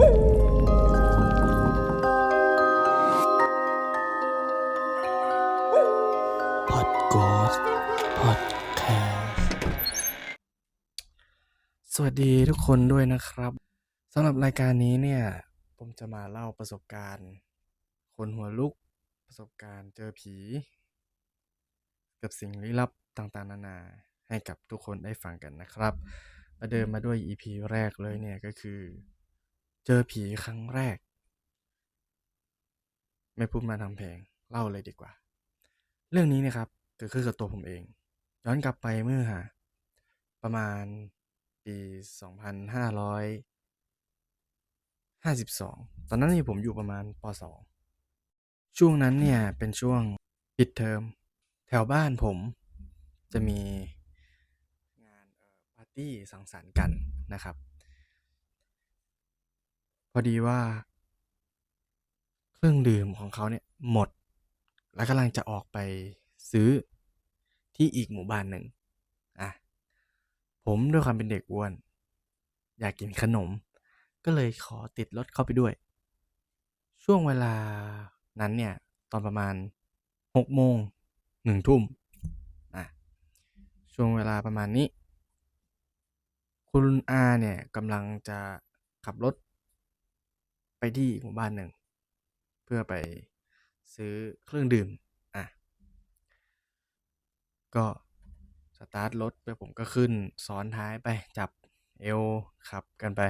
พอดโกสพอดแคสสวัสดีทุกคนด้วยนะครับสำหรับรายการนี้เนี่ย ผมจะมาเล่าประสบการณ์ คนหัวลุกประสบการณ์เจอผี กับสิ่งลี้ลับต่างๆ นานาให้กับทุกคนได้ฟังกันนะครับประเดิมมาด้วย EP แรกเลยเนี่ยก็คือ จอผีครั้งแรก ไม่พูดมาทำเพลงเล่าเลยดีกว่า เรื่องนี้นะครับเกิดขึ้นกับตัวผมเอง ย้อนกลับไปเมื่อ ประมาณปี 2552 ตอนนั้นนี่ผมอยู่ประมาณป .2 ช่วงนั้นเนี่ยเป็นช่วงปิดเทอม แถวบ้านผมจะมีงานปาร์ตี้สังสรรค์กันนะครับ พอดีว่า เครื่องดื่มของเขาเนี่ยหมด แล้วกำลังจะออกไปซื้อที่อีกหมู่บ้านหนึ่งอะผมด้วยความเป็นเด็กอ้วน อยากกินขนม ก็เลยขอติดรถเข้าไปด้วย ช่วงเวลานั้นเนี่ย ตอนประมาณหกโมงหนึ่งทุ่มอะช่วงเวลาประมาณนี้ คุณอาเนี่ยกำลังจะขับรถ ไปที่หมู่บ้านหนึ่ง เพื่อไปซื้อเครื่องดื่มอะก็สตาร์ทรถไปผมก็ขึ้นซ้อนท้ายไปจับเอวขับกันไป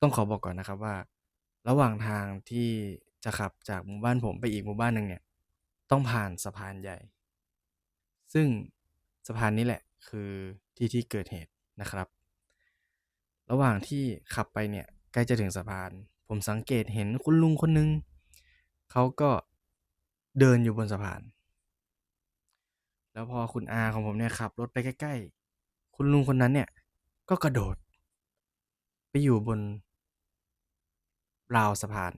ต้องขอบอกก่อนนะครับว่า ระหว่างทางที่จะขับจากหมู่บ้านผมไปอีกหมู่บ้านหนึ่งเนี่ย ต้องผ่านสะพานใหญ่ ซึ่งสะพานนี้แหละคือที่ที่เกิดเหตุนะครับ ระหว่างที่ขับไปเนี่ยใกล้จะถึงสะพาน ผมสังเกตเห็นคุณลุงคนหนึงเขาก็เดินอยู่บนสะพาน แล้วพอคุณอาของผมเนี่ยขับรถไปใกล้ๆ คุณลุงคนนั้นเนี่ยก็กระโดด ไปอยู่บนราวสะพาน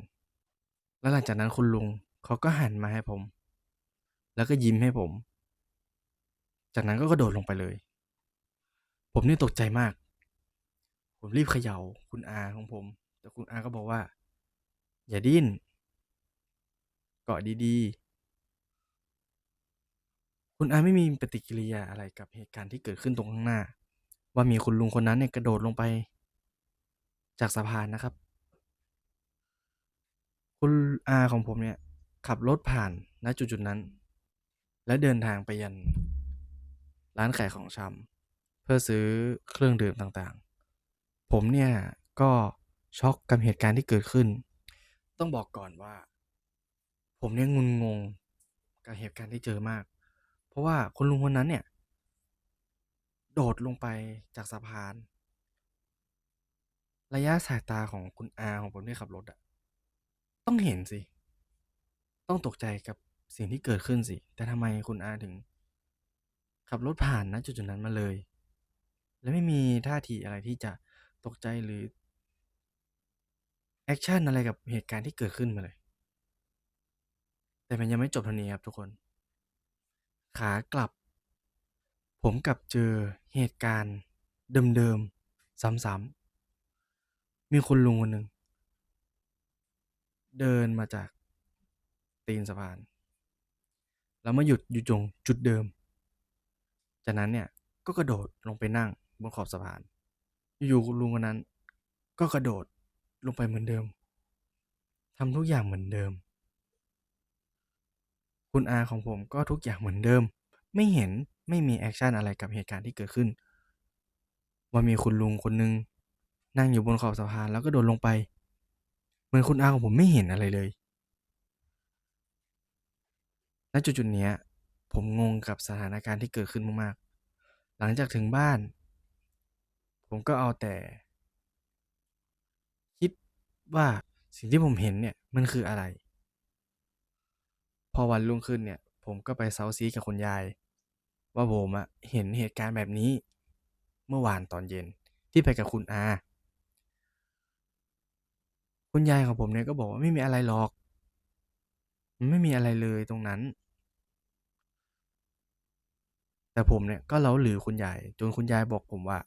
แล้วหลังจากนั้นคุณลุงเขาก็หันมาให้ผม แล้วก็ยิ้มให้ผม จากนั้นก็กระโดดลงไปเลย ผมนี่ตกใจมาก ผมรีบเขย่าคุณอาของผม แต่คุณอาก็บอกว่า อย่าดิ้นเกาะดีๆ คุณอาไม่มีปฏิกิริยาอะไรกับเหตุการณ์ที่เกิดขึ้นตรงข้างหน้า ว่ามีคุณลุงคนนั้นเนี่ยกระโดดลงไป จากสะพานนะครับ คุณอาของผมเนี่ยขับรถผ่านณจุดจุดนั้น และเดินทางไปยัน ร้านขายของชำเพื่อซื้อเครื่องดื่มต่างๆ ผมเนี่ยก็ ช็อกกับเหตุการณ์ที่เกิดขึ้น ต้องบอกก่อนว่า ผมเนี่ยงุนงงกับเหตุการณ์ที่เจอมาก เพราะว่าคุณลุงคนนั้นเนี่ย โดดลงไปจากสะพาน ระยะสายตาของคุณอาของผมที่ขับรถอะต้องเห็นสิ ต้องตกใจกับสิ่งที่เกิดขึ้นสิ แต่ทำไมคุณอาถึง ขับรถผ่านนะจุดๆนั้นมาเลย และไม่มีท่าทีอะไรที่จะตกใจหรือ แอคชั่นอะไรกับเหตุการณ์ที่เกิดขึ้นมาเลย แต่มันยังไม่จบเท่านี้ครับทุกคน ขากลับ ผมกลับเจอเหตุการณ์เดิมๆ ซ้ำๆ มีคุณลุงคนหนึ่ง เดินมาจากตีนสะพาน แล้วมาหยุดอยู่ตรงจุดเดิม จากนั้นเนี่ยก็กระโดดลงไปนั่งบนขอบสะพาน อยู่คุณลุงคนนั้น ก็กระโดด ลงไปเหมือนเดิมทำทุกอย่างเหมือนเดิม คุณอาของผมก็ทุกอย่างเหมือนเดิม ไม่เห็นไม่มีแอคชั่นอะไรกับเหตุการณ์ที่เกิดขึ้น ว่ามีคุณลุงคนหนึง นั่งอยู่บนขอบสะพานแล้วก็โดดลงไป เหมือนคุณอาของผมไม่เห็นอะไรเลยณจุดๆเนี้ผมงงกับสถานการณ์ที่เกิดขึ้นมากๆ หลังจากถึงบ้าน ผมก็เอาแต่ ว่าสิ่งที่ผมเห็นเนี่ยมันคืออะไร พอวันรุ่งขึ้นเนี่ย ผมก็ไปเซาซีกับคุณยาย ว่าผมอะเห็นเหตุการณ์แบบนี้ เมื่อวานตอนเย็นที่ไปกับคุณอา คุณยายของผมเนี่ยก็บอกว่าไม่มีอะไรหรอก ไม่มีอะไรเลยตรงนั้น แต่ผมเนี่ยก็เล้าหรือคุณยายจนคุณยายบอกผมว่า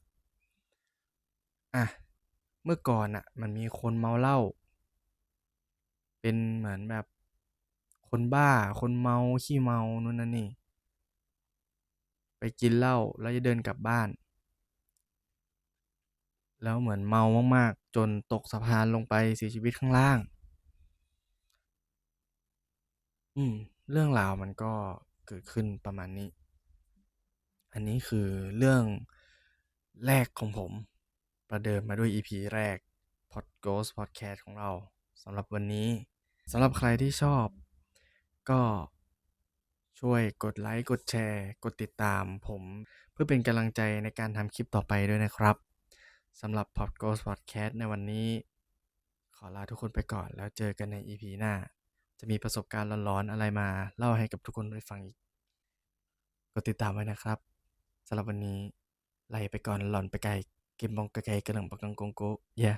อะ เมื่อก่อนอะ มันมีคนเมาเหล้าเป็นเหมือนแบบคนบ้าคนเมาขี้เมานู่นนั่นนี่ ไปกินเหล้าแล้วจะเดินกลับบ้าน แล้วเหมือนเมามากๆ จนตกสะพานลงไปเสียชีวิตข้างล่าง อืม เรื่องราวมันก็เกิดขึ้นประมาณนี้ อันนี้คือเรื่องแรกของผม ประเดิมมาด้วย EP แรก Pod Ghost Podcast ของเราสำหรับวันนี้สำหรับใครที่ชอบ ก็ช่วยกดไลค์ กดแชร์ กดติดตามผมเพื่อเป็นกำลังใจในการทำคลิปต่อไปด้วยนะครับสำหรับ Pod Ghost Podcast ในวันนี้ ขอลาทุกคนไปก่อนแล้วเจอกันใน EP หน้า จะมีประสบการณ์ร้อนๆอะไรมาเล่าให้กับทุกคนได้ฟังอีก กดติดตามไว้นะครับสำหรับวันนี้ไล่ไปก่อนหล่อนไปไกล เกมบองกะ